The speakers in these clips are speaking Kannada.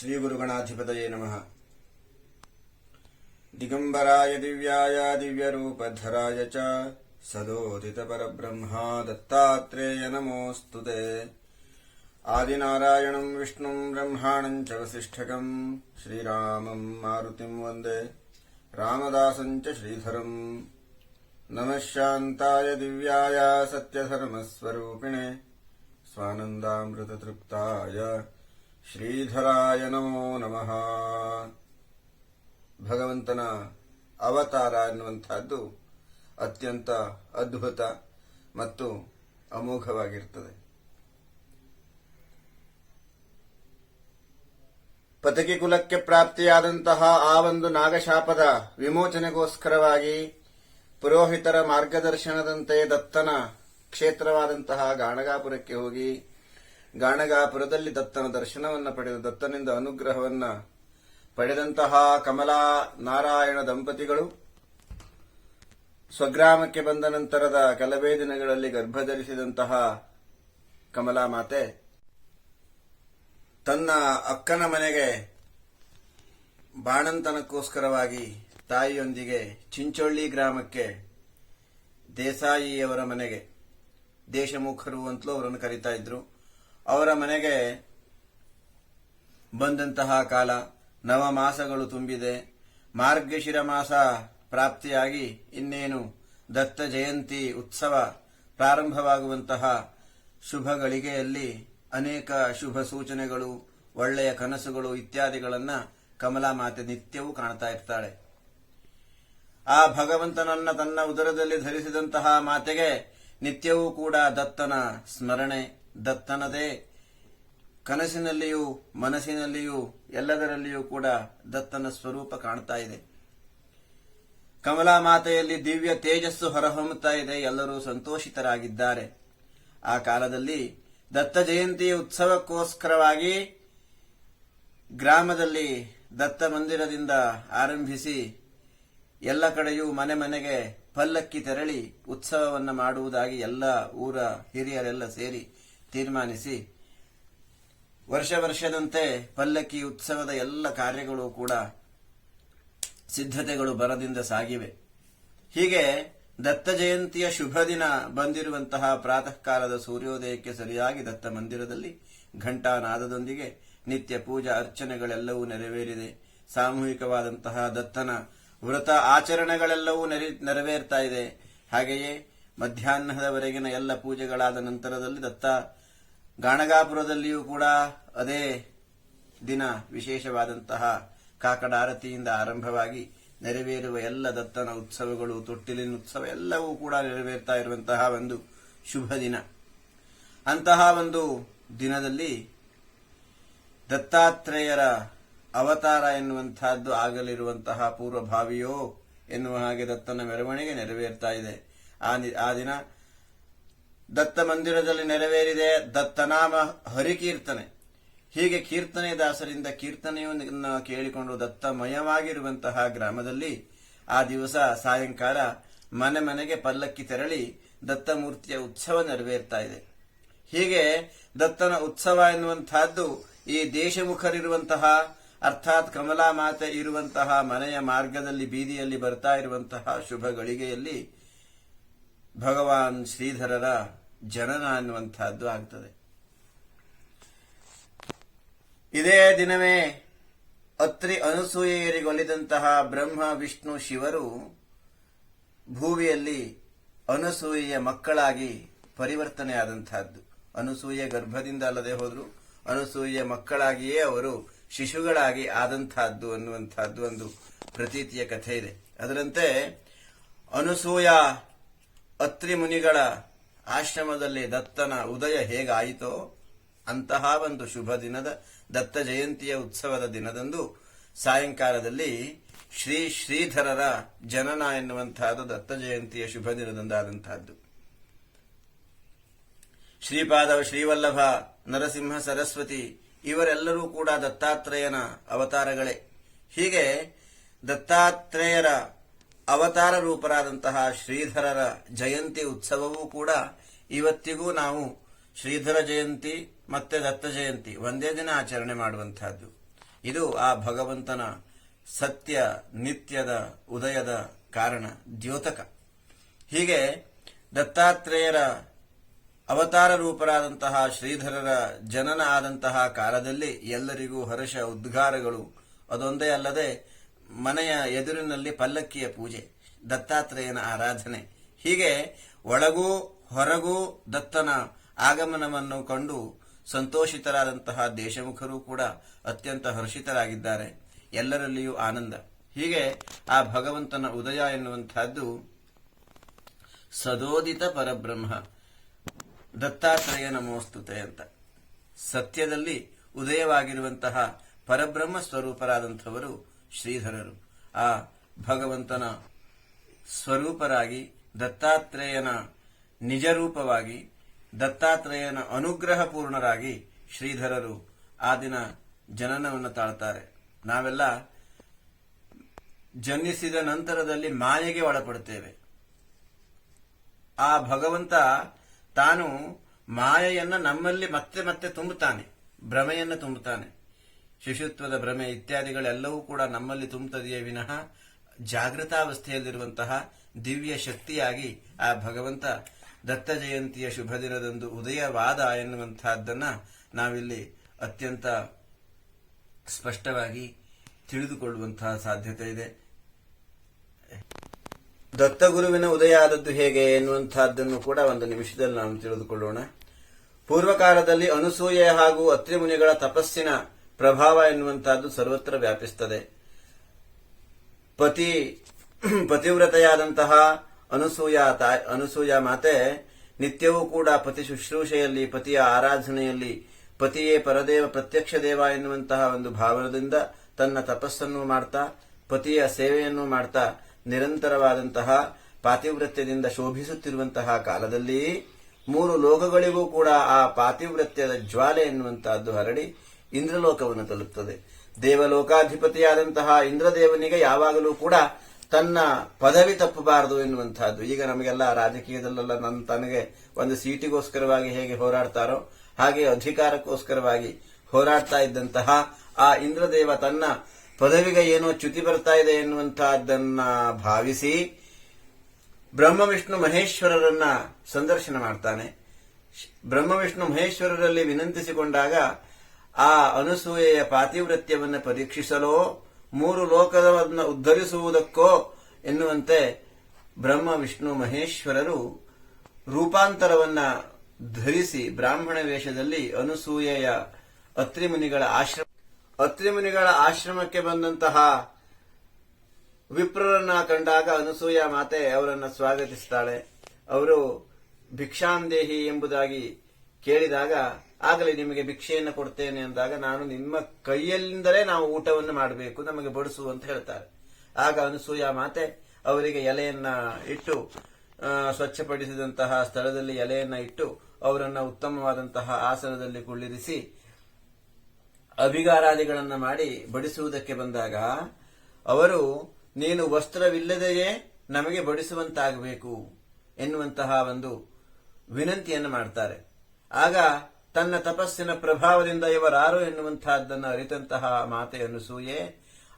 श्रीगुरुगणाधिपतये नमः। दिगम्बराय दिव्याय दिव्यरूपधराय च सदोदितपरब्रह्मा दत्तात्रेय नमोऽस्तु ते। आदिनारायणम् विष्णुम् ब्रह्माणम् च वसिष्ठकम् श्रीरामम् मारुतिम् वन्दे। रामदासम् च श्रीधरम् नमः शान्ताय दिव्याय सत्यधर्मस्वरूपिणे। स्वानन्दामृततृप्ताय ಶ್ರೀಧರಾಯ ನಮೋ ನಮಃ. ಭಗವಂತನ ಅವತಾರ ಎನ್ನುವಂತಹದ್ದು ಅತ್ಯಂತ ಅದ್ಭುತ ಮತ್ತು ಅಮೋಘವಾಗಿರ್ತದೆ. ಪತಕಿ ಕುಲಕ್ಕೆ ಪ್ರಾಪ್ತಿಯಾದಂತಹ ಆ ಒಂದು ನಾಗಶಾಪದ ವಿಮೋಚನೆಗೋಸ್ಕರವಾಗಿ ಪುರೋಹಿತರ ಮಾರ್ಗದರ್ಶನದಂತೆ ದತ್ತನ ಕ್ಷೇತ್ರವಾದಂತಹ ಗಾಣಗಾಪುರಕ್ಕೆ ಹೋಗಿ ಗಾಣಗಾಪುರದಲ್ಲಿ ದತ್ತನ ದರ್ಶನವನ್ನು ಪಡೆದ ದತ್ತನಿಂದ ಅನುಗ್ರಹವನ್ನ ಪಡೆದಂತಹ ಕಮಲಾ ನಾರಾಯಣ ದಂಪತಿಗಳು ಸ್ವಗ್ರಾಮಕ್ಕೆ ಬಂದ ನಂತರದ ಕೆಲವೇ ದಿನಗಳಲ್ಲಿ ಗರ್ಭಧರಿಸಿದಂತಹ ಕಮಲಾ ಮಾತೆ ತನ್ನ ಅಕ್ಕನ ಮನೆಗೆ ಬಾಣಂತನಕ್ಕೋಸ್ಕರವಾಗಿ ತಾಯಿಯೊಂದಿಗೆ ಚಿಂಚೊಳ್ಳಿ ಗ್ರಾಮಕ್ಕೆ ದೇಸಾಯಿಯವರ ಮನೆಗೆ ದೇಶಮುಖರು ಅಂತಲೂ ಅವರನ್ನು ಕರೀತಾ ಇದ್ರು. ಅವರ ಮನೆಗೆ ಬಂದಂತಹ ಕಾಲ ನವ ಮಾಸಗಳು ತುಂಬಿದೆ. ಮಾರ್ಗಶಿರ ಮಾಸ ಪ್ರಾಪ್ತಿಯಾಗಿ ಇನ್ನೇನು ದತ್ತ ಜಯಂತಿ ಉತ್ಸವ ಪ್ರಾರಂಭವಾಗುವಂತಹ ಶುಭ ಗಳಿಗೆಯಲ್ಲಿ ಅನೇಕ ಶುಭ ಸೂಚನೆಗಳು, ಒಳ್ಳೆಯ ಕನಸುಗಳು ಇತ್ಯಾದಿಗಳನ್ನು ಕಮಲಾ ಮಾತೆ ನಿತ್ಯವೂ ಕಾಣ್ತಾ ಇರ್ತಾಳೆ. ಆ ಭಗವಂತನನ್ನ ತನ್ನ ಉದರದಲ್ಲಿ ಧರಿಸಿದಂತಹ ಮಾತೆಗೆ ನಿತ್ಯವೂ ಕೂಡ ದತ್ತನ ಸ್ಮರಣೆ ದತ್ತನದೇ. ಕನಸಿನಲ್ಲಿಯೂ, ಮನಸ್ಸಿನಲ್ಲಿಯೂ, ಎಲ್ಲದರಲ್ಲಿಯೂ ಕೂಡ ದತ್ತನ ಸ್ವರೂಪ ಕಾಣ್ತಾ ಇದೆ. ಕಮಲಾ ಮಾತೆಯಲ್ಲಿ ದಿವ್ಯ ತೇಜಸ್ಸು ಹೊರಹೊಮ್ಮುತ್ತಾ ಇದೆ, ಎಲ್ಲರೂ ಸಂತೋಷಿತರಾಗಿದ್ದಾರೆ. ಆ ಕಾಲದಲ್ಲಿ ದತ್ತ ಜಯಂತಿ ಉತ್ಸವಕ್ಕೋಸ್ಕರವಾಗಿ ಗ್ರಾಮದಲ್ಲಿ ದತ್ತ ಮಂದಿರದಿಂದ ಆರಂಭಿಸಿ ಎಲ್ಲ ಕಡೆಯೂ ಮನೆ ಮನೆಗೆ ಪಲ್ಲಕ್ಕಿ ತೆರಳಿ ಉತ್ಸವವನ್ನು ಮಾಡುವುದಾಗಿ ಎಲ್ಲ ಊರ ಹಿರಿಯರೆಲ್ಲ ಸೇರಿ ತೀರ್ಮಾನಿಸಿ ವರ್ಷ ವರ್ಷದಂತೆ ಪಲ್ಲಕ್ಕಿ ಉತ್ಸವದ ಎಲ್ಲ ಕಾರ್ಯಗಳು ಕೂಡ ಸಿದ್ಧತೆಗಳು ಬರದಿಂದ ಸಾಗಿವೆ. ಹೀಗೆ ದತ್ತ ಜಯಂತಿಯ ಶುಭ ದಿನ ಬಂದಿರುವಂತಹ ಪ್ರಾತಃ ಕಾಲದ ಸೂರ್ಯೋದಯಕ್ಕೆ ಸರಿಯಾಗಿ ದತ್ತ ಮಂದಿರದಲ್ಲಿ ಘಂಟಾನಾದದೊಂದಿಗೆ ನಿತ್ಯ ಪೂಜಾ ಅರ್ಚನೆಗಳೆಲ್ಲವೂ ನೆರವೇರಿದೆ. ಸಾಮೂಹಿಕವಾದಂತಹ ದತ್ತನ ವ್ರತ ಆಚರಣೆಗಳೆಲ್ಲವೂ ನೆರವೇರ್ತಾ ಇದೆ. ಹಾಗೆಯೇ ಮಧ್ಯಾಹ್ನದವರೆಗಿನ ಎಲ್ಲ ಪೂಜೆಗಳಾದ ನಂತರದಲ್ಲಿ ದತ್ತ ಗಾಣಗಾಪುರದಲ್ಲಿಯೂ ಕೂಡ ಅದೇ ದಿನ ವಿಶೇಷವಾದಂತಹ ಕಾಕಡಾರತಿಯಿಂದ ಆರಂಭವಾಗಿ ನೆರವೇರುವ ಎಲ್ಲ ದತ್ತನ ಉತ್ಸವಗಳು, ತೊಟ್ಟಿಲಿನ ಉತ್ಸವ ಎಲ್ಲವೂ ಕೂಡ ನೆರವೇರ್ತಾ ಇರುವಂತಹ ಒಂದು ಶುಭ ದಿನ. ಅಂತಹ ಒಂದು ದಿನದಲ್ಲಿ ದತ್ತಾತ್ರೇಯರ ಅವತಾರ ಎನ್ನುವಂತಹದ್ದು ಆಗಲಿರುವಂತಹ ಪೂರ್ವಭಾವಿಯೋ ಎನ್ನುವ ಹಾಗೆ ದತ್ತನ ಮೆರವಣಿಗೆ ನೆರವೇರ್ತಾ ಇದೆ. ಆ ದಿನ ದತ್ತ ಮಂದಿರದಲ್ಲಿ ನೆರವೇರಿದೆ ದತ್ತನಾಮ ಹರಿಕೀರ್ತನೆ. ಹೀಗೆ ಕೀರ್ತನೆ ದಾಸರಿಂದ ಕೀರ್ತನೆಯನ್ನು ಕೇಳಿಕೊಂಡು ದತ್ತಮಯವಾಗಿರುವಂತಹ ಗ್ರಾಮದಲ್ಲಿ ಆ ದಿವಸ ಸಾಯಂಕಾಲ ಮನೆ ಮನೆಗೆ ಪಲ್ಲಕ್ಕಿ ತೆರಳಿ ದತ್ತಮೂರ್ತಿಯ ಉತ್ಸವ ನೆರವೇರ್ತಾ ಇದೆ. ಹೀಗೆ ದತ್ತನ ಉತ್ಸವ ಎನ್ನುವಂತಹದ್ದು ಈ ದೇಶಮುಖರಿರುವಂತಹ, ಅರ್ಥಾತ್ ಕಮಲಾ ಮಾತೆ ಇರುವಂತಹ ಮನೆಯ ಮಾರ್ಗದಲ್ಲಿ ಬೀದಿಯಲ್ಲಿ ಬರ್ತಾ ಇರುವಂತಹ ಶುಭ ಗಳಿಗೆಯಲ್ಲಿ ಭಗವಾನ್ ಶ್ರೀಧರರ ಜನನ ಅನ್ನುವಂತಹದ್ದು ಆಗ್ತದೆ. ಇದೇ ದಿನವೇ ಅತ್ರಿ ಅನಸೂಯೆಯರಿಗೊಲಿದಂತಹ ಬ್ರಹ್ಮ, ವಿಷ್ಣು, ಶಿವರು ಭೂವಿಯಲ್ಲಿ ಅನಸೂಯೆಯ ಮಕ್ಕಳಾಗಿ ಪರಿವರ್ತನೆಯಾದಂತಹದ್ದು ಅನಸೂಯ ಗರ್ಭದಿಂದ ಅಲ್ಲದೆ ಹೋದ್ರು, ಅನಸೂಯೆಯ ಮಕ್ಕಳಾಗಿಯೇ ಅವರು ಶಿಶುಗಳಾಗಿ ಆದಂತಹದ್ದು ಅನ್ನುವಂತಹದ್ದು ಒಂದು ಪ್ರತೀತಿಯ ಕಥೆ ಇದೆ. ಅದರಂತೆ ಅನಸೂಯ ಅತ್ರಿ ಮುನಿಗಳ ಆಶ್ರಮದಲ್ಲಿ ದತ್ತನ ಉದಯ ಹೇಗಾಯಿತೋ ಅಂತಹ ಒಂದು ಶುಭ ದಿನದ ದತ್ತ ಜಯಂತಿಯ ಉತ್ಸವದ ದಿನದಂದು ಸಾಯಂಕಾಲದಲ್ಲಿ ಶ್ರೀ ಶ್ರೀಧರರ ಜನನ ಎನ್ನುವಂತಹದ್ದು ದತ್ತ ಜಯಂತಿಯ ಶುಭ ದಿನದಂದಾದಂತಹದ್ದು ಶ್ರೀಪಾದ ಶ್ರೀವಲ್ಲಭ, ನರಸಿಂಹ, ಸರಸ್ವತಿ ಇವರೆಲ್ಲರೂ ಕೂಡ ದತ್ತಾತ್ರೇಯನ ಅವತಾರಗಳೇ. ಹೀಗೆ ದತ್ತಾತ್ರೇಯರ ಅವತಾರ ರೂಪರಾದಂತಹ ಶ್ರೀಧರರ ಜಯಂತಿ ಉತ್ಸವವೂ ಕೂಡ ಇವತ್ತಿಗೂ ನಾವು ಶ್ರೀಧರ ಜಯಂತಿ ಮತ್ತೆ ದತ್ತ ಜಯಂತಿ ಒಂದೇ ದಿನ ಆಚರಣೆ ಮಾಡುವಂತಹದ್ದು ಇದು ಆ ಭಗವಂತನ ಸತ್ಯ, ನಿತ್ಯದ, ಉದಯದ ಕಾರಣ, ದ್ಯೋತಕ. ಹೀಗೆ ದತ್ತಾತ್ರೇಯರ ಅವತಾರ ರೂಪರಾದಂತಹ ಶ್ರೀಧರರ ಜನನ ಆದಂತಹ ಕಾಲದಲ್ಲಿ ಎಲ್ಲರಿಗೂ ಹರ್ಷ, ಉದ್ಗಾರಗಳು ಅದೊಂದೇ ಅಲ್ಲದೆ ಮನೆಯ ಎದುರಿನಲ್ಲಿ ಪಲ್ಲಕ್ಕಿಯ ಪೂಜೆ, ದತ್ತಾತ್ರೇಯನ ಆರಾಧನೆ. ಹೀಗೆ ಒಳಗೂ ಹೊರಗೂ ದತ್ತನ ಆಗಮನವನ್ನು ಕಂಡು ಸಂತೋಷಿತರಾದಂತಹ ದೇಶಮುಖರು ಕೂಡ ಅತ್ಯಂತ ಹರ್ಷಿತರಾಗಿದ್ದಾರೆ. ಎಲ್ಲರಲ್ಲಿಯೂ ಆನಂದ. ಹೀಗೆ ಆ ಭಗವಂತನ ಉದಯ ಎನ್ನುವಂತಹದ್ದು ಸದೋದಿತ ಪರಬ್ರಹ್ಮ ದತ್ತಾತ್ರೇಯ ನಮೋಸ್ತುತೆ ಅಂತ. ಸತ್ಯದಲ್ಲಿ ಉದಯವಾಗಿರುವಂತಹ ಪರಬ್ರಹ್ಮ ಸ್ವರೂಪರಾದಂಥವರು ಶ್ರೀಧರರು. ಆ ಭಗವಂತನ ಸ್ವರೂಪರಾಗಿ, ದತ್ತಾತ್ರೇಯನ ನಿಜರೂಪವಾಗಿ, ದತ್ತಾತ್ರೇಯನ ಅನುಗ್ರಹ ಪೂರ್ಣರಾಗಿ ಶ್ರೀಧರರು ಆ ದಿನ ಜನನವನ್ನು ತಾಳ್ತಾರೆ. ನಾವೆಲ್ಲ ಜನಿಸಿದ ನಂತರದಲ್ಲಿ ಮಾಯೆಗೆ ಒಳಪಡುತ್ತೇವೆ. ಆ ಭಗವಂತ ತಾನು ಮಾಯೆಯನ್ನ ನಮ್ಮಲ್ಲಿ ಮತ್ತೆ ಮತ್ತೆ ತುಂಬುತ್ತಾನೆ, ಭ್ರಮೆಯನ್ನು ತುಂಬುತ್ತಾನೆ. ಶಿಶುತ್ವದ ಭ್ರಮೆ ಇತ್ಯಾದಿಗಳೆಲ್ಲವೂ ಕೂಡ ನಮ್ಮಲ್ಲಿ ತುಂಬುತ್ತದೆಯೇ ವಿನಃ ಜಾಗೃತಾವಸ್ಥೆಯಲ್ಲಿರುವಂತಹ ದಿವ್ಯ ಶಕ್ತಿಯಾಗಿ ಆ ಭಗವಂತ ದತ್ತ ಜಯಂತಿಯ ಶುಭ ದಿನದಂದು ಉದಯವಾದ ಎನ್ನುವಂತಹದ್ದನ್ನ ನಾವಿಲ್ಲಿ ಅತ್ಯಂತ ಸ್ಪಷ್ಟವಾಗಿ ತಿಳಿದುಕೊಳ್ಳುವಂತಹ ಸಾಧ್ಯತೆ ಇದೆ. ದತ್ತಗುರುವಿನ ಉದಯ ಆದದ್ದು ಹೇಗೆ ಎನ್ನುವಂತಹದ್ದನ್ನು ಕೂಡ ಒಂದು ನಿಮಿಷದಲ್ಲಿ ನಾವು ತಿಳಿದುಕೊಳ್ಳೋಣ. ಪೂರ್ವಕಾಲದಲ್ಲಿ ಅನುಸೂಯ ಹಾಗೂ ಅತ್ರಿಮುನಿಗಳ ತಪಸ್ಸಿನ ಪ್ರಭಾವ ಎನ್ನುವಂತಹದ್ದು ಸರ್ವತ್ರ ವ್ಯಾಪಿಸ್ತದೆ. ಪತಿ, ಪತಿವ್ರತೆಯಾದಂತಹ ಅನುಸೂಯ ಅನುಸೂಯ ಮಾತೆ ನಿತ್ಯವೂ ಕೂಡ ಪತಿ ಶುಶ್ರೂಷೆಯಲ್ಲಿ, ಪತಿಯ ಆರಾಧನೆಯಲ್ಲಿ, ಪತಿಯೇ ಪರದೇವ ಪ್ರತ್ಯಕ್ಷ ದೇವ ಎನ್ನುವಂತಹ ಒಂದು ಭಾವನದಿಂದ ತನ್ನ ತಪಸ್ಸನ್ನು ಮಾಡ್ತಾ, ಪತಿಯ ಸೇವೆಯನ್ನು ಮಾಡ್ತಾ ನಿರಂತರವಾದಂತಹ ಪಾತಿವ್ರತ್ಯದಿಂದ ಶೋಭಿಸುತ್ತಿರುವಂತಹ ಕಾಲದಲ್ಲಿ ಮೂರು ಲೋಕಗಳಿಗೂ ಕೂಡ ಆ ಪಾತಿವ್ರತ್ಯದ ಜ್ವಾಲೆ ಎನ್ನುವಂತಹದ್ದು ಹರಡಿ ಇಂದ್ರಲೋಕವನ್ನು ತಲುಪುತ್ತದೆ ದೇವಲೋಕಾಧಿಪತಿಯಾದಂತಹ ಇಂದ್ರದೇವನಿಗೆ ಯಾವಾಗಲೂ ಕೂಡ ತನ್ನ ಪದವಿ ತಪ್ಪಬಾರದು ಎನ್ನುವಂತಹದ್ದು ಈಗ ನಮಗೆಲ್ಲ ರಾಜಕೀಯದಲ್ಲೆಲ್ಲ ನನ್ನ ತನಗೆ ಒಂದು ಸೀಟಿಗೋಸ್ಕರವಾಗಿ ಹೇಗೆ ಹೋರಾಡ್ತಾರೋ, ಹಾಗೆ ಅಧಿಕಾರಕ್ಕೋಸ್ಕರವಾಗಿ ಹೋರಾಡ್ತಾ ಇದ್ದಂತಹ ಆ ಇಂದ್ರದೇವ ತನ್ನ ಪದವಿಗೆ ಏನೋ ಚ್ಯುತಿ ಬರ್ತಾ ಇದೆ ಎನ್ನುವಂತಹದ್ದನ್ನ ಭಾವಿಸಿ ಬ್ರಹ್ಮ, ವಿಷ್ಣು, ಮಹೇಶ್ವರರನ್ನ ಸಂದರ್ಶನ ಮಾಡ್ತಾನೆ. ಬ್ರಹ್ಮ, ವಿಷ್ಣು, ಮಹೇಶ್ವರರಲ್ಲಿ ವಿನಂತಿಸಿಕೊಂಡಾಗ ಆ ಅನುಸೂಯೆಯ ಪಾತಿವೃತ್ಯವನ್ನು ಪರೀಕ್ಷಿಸಲೋ, ಮೂರು ಲೋಕವನ್ನು ಉದ್ಧರಿಸುವುದಕ್ಕೋ ಎನ್ನುವಂತೆ ಬ್ರಹ್ಮ, ವಿಷ್ಣು, ಮಹೇಶ್ವರರು ರೂಪಾಂತರವನ್ನ ಧರಿಸಿ ಬ್ರಾಹ್ಮಣ ವೇಷದಲ್ಲಿ ಅನುಸೂಯೆಯ ಅತ್ರಿಮುನಿಗಳ ಆಶ್ರಮ, ಅತ್ರಿಮುನಿಗಳ ಆಶ್ರಮಕ್ಕೆ ಬಂದಂತಹ ವಿಪ್ರರನ್ನ ಕಂಡಾಗ ಅನಸೂಯ ಮಾತೆ ಅವರನ್ನು ಸ್ವಾಗತಿಸ್ತಾಳೆ. ಅವರು ಭಿಕ್ಷಾಂದೇಹಿ ಎಂಬುದಾಗಿ ಕೇಳಿದಾಗ ಆಗಲೇ ನಿಮಗೆ ಭಿಕ್ಷೆಯನ್ನು ಕೊಡ್ತೇನೆ ಅಂದಾಗ ನಾನು ನಿಮ್ಮ ಕೈಯಲ್ಲಿಂದಲೇ ನಾವು ಊಟವನ್ನು ಮಾಡಬೇಕು, ನಮಗೆ ಬಡಿಸು ಅಂತ ಹೇಳ್ತಾರೆ. ಆಗ ಅನಸೂಯ ಮಾತೆ ಅವರಿಗೆ ಎಲೆಯನ್ನ ಇಟ್ಟು ಸ್ವಚ್ಛಪಡಿಸಿದಂತಹ ಸ್ಥಳದಲ್ಲಿ ಎಲೆಯನ್ನ ಇಟ್ಟು ಅವರನ್ನ ಉತ್ತಮವಾದಂತಹ ಆಸನದಲ್ಲಿ ಕುಳ್ಳಿರಿಸಿ ಅಭಿಗಾರಾದಿಗಳನ್ನ ಮಾಡಿ ಬಡಿಸುವುದಕ್ಕೆ ಬಂದಾಗ ಅವರು, ನೀನು ವಸ್ತ್ರವಿಲ್ಲದೆಯೇ ನಮಗೆ ಬಡಿಸುವಂತಾಗಬೇಕು ಎನ್ನುವಂತಹ ಒಂದು ವಿನಂತಿಯನ್ನು ಮಾಡ್ತಾರೆ. ಆಗ ತನ್ನ ತಪಸ್ಸಿನ ಪ್ರಭಾವದಿಂದ ಇವರಾರು ಎನ್ನುವಂತಹದ್ದನ್ನು ಅರಿತಂತಹ ಮಾತೆಯನ್ನು ಸೂಯೆ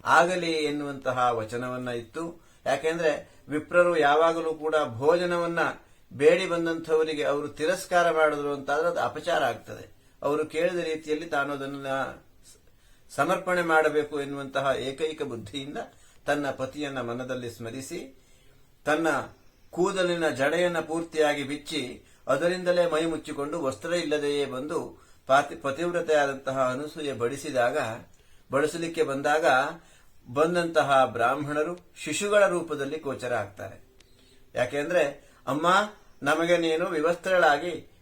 ಆಗಲಿ ಎನ್ನುವಂತಹ ವಚನವನ್ನ ಇತ್ತು. ಯಾಕೆಂದ್ರೆ ವಿಪ್ರರು ಯಾವಾಗಲೂ ಕೂಡ ಭೋಜನವನ್ನ ಬೇಡಿ ಬಂದಂಥವರಿಗೆ ಅವರು ತಿರಸ್ಕಾರ ಮಾಡಿದ್ರು ಅಂತಾದ್ರೆ ಅದು ಅಪಚಾರ ಆಗ್ತದೆ. ಅವರು ಕೇಳಿದ ರೀತಿಯಲ್ಲಿ ತಾನು ಅದನ್ನ ಸಮರ್ಪಣೆ ಮಾಡಬೇಕು ಎನ್ನುವಂತಹ ಏಕೈಕ ಬುದ್ಧಿಯಿಂದ ತನ್ನ ಪತಿಯನ್ನ ಮನದಲ್ಲಿ ಸ್ಮರಿಸಿ, ತನ್ನ ಕೂದಲಿನ ಜಡೆಯನ್ನ ಪೂರ್ತಿಯಾಗಿ ಬಿಚ್ಚಿ ಅದರಿಂದಲೇ ಮೈ ಮುಚ್ಚಿಕೊಂಡು ವಸ್ತ್ರ ಇಲ್ಲದೆಯೇ ಬಂದು ಪಾತಿ, ಪತಿವ್ರತೆಯಾದಂತಹ ಅನುಸೂಯೆ ಬಡಿಸಿದಾಗ, ಬಡಿಸಲಿಕ್ಕೆ ಬಂದಾಗ ಬಂದಂತಹ ಬ್ರಾಹ್ಮಣರು ಶಿಶುಗಳ ರೂಪದಲ್ಲಿ ಗೋಚರ ಆಗ್ತಾರೆ. ಯಾಕೆಂದ್ರೆ, ಅಮ್ಮ, ನಮಗೆ ನೀನು ವಿವಸ್ತ್ರಳಾಗಿ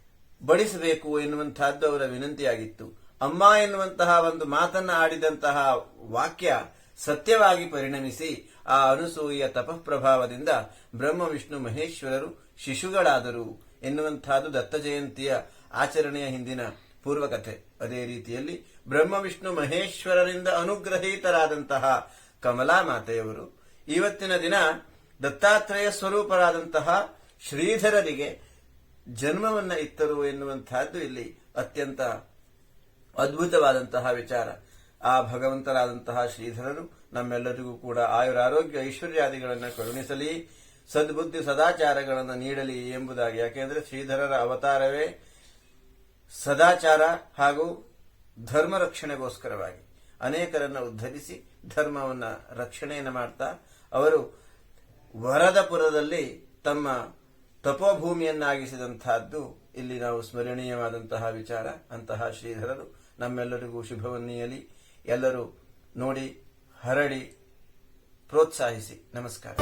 ಬಡಿಸಬೇಕು ಎನ್ನುವಂತಹದ್ದು ಅವರ ವಿನಂತಿಯಾಗಿತ್ತು. ಅಮ್ಮ ಎನ್ನುವಂತಹ ಒಂದು ಮಾತನ್ನ ಆಡಿದಂತಹ ವಾಕ್ಯ ಸತ್ಯವಾಗಿ ಪರಿಣಮಿಸಿ ಆ ಅನುಸೂಯೆಯ ತಪಃ ಪ್ರಭಾವದಿಂದ ಬ್ರಹ್ಮ, ವಿಷ್ಣು, ಮಹೇಶ್ವರರು ಶಿಶುಗಳಾದರು. ಎನ್ನುವಂತಹದ್ದು ದತ್ತ ಜಯಂತಿಯ ಆಚರಣೆಯ ಹಿಂದಿನ ಪೂರ್ವಕಥೆ. ಅದೇ ರೀತಿಯಲ್ಲಿ ಬ್ರಹ್ಮ, ವಿಷ್ಣು, ಮಹೇಶ್ವರರಿಂದ ಅನುಗ್ರಹೀತರಾದಂತಹ ಕಮಲಾ ಮಾತೆಯವರು ಇವತ್ತಿನ ದಿನ ದತ್ತಾತ್ರೇಯ ಸ್ವರೂಪರಾದಂತಹ ಶ್ರೀಧರರಿಗೆ ಜನ್ಮವನ್ನ ಇತ್ತರು ಎನ್ನುವಂತಹದ್ದು ಇಲ್ಲಿ ಅತ್ಯಂತ ಅದ್ಭುತವಾದಂತಹ ವಿಚಾರ. ಆ ಭಗವಂತರಾದಂತಹ ಶ್ರೀಧರರು ನಮ್ಮೆಲ್ಲರಿಗೂ ಕೂಡ ಆಯುರಾರೋಗ್ಯ ಐಶ್ವರ್ಯಾದಿಗಳನ್ನು ಕರುಣಿಸಲಿ. ಸದ್ಬುದ್ಧಿ ಸದಾಚಾರಗಳನ್ನು ನೀಡಲಿ ಎಂಬುದಾಗಿ. ಯಾಕೆಂದರೆ ಶ್ರೀಧರರ ಅವತಾರವೇ ಸದಾಚಾರ ಹಾಗೂ ಧರ್ಮ ರಕ್ಷಣೆಗೋಸ್ಕರವಾಗಿ. ಅನೇಕರನ್ನು ಉದ್ಧರಿಸಿ ಧರ್ಮವನ್ನು ರಕ್ಷಣೆಯನ್ನು ಮಾಡ್ತಾ, ಅವರು ವರದಪುರದಲ್ಲಿ ತಮ್ಮ ತಪೋಭೂಮಿಯನ್ನಾಗಿಸಿದಂತಹದ್ದು ಇಲ್ಲಿ ನಾವು ಸ್ಮರಣೀಯವಾದಂತಹ ವಿಚಾರ. ಅಂತಹ ಶ್ರೀಧರರು ನಮ್ಮೆಲ್ಲರಿಗೂ ಶುಭವನ್ನೀಯಲಿ ಎಲ್ಲರೂ ನೋಡಿ, ಹರಡಿ, ಪ್ರೋತ್ಸಾಹಿಸಿ. ನಮಸ್ಕಾರ.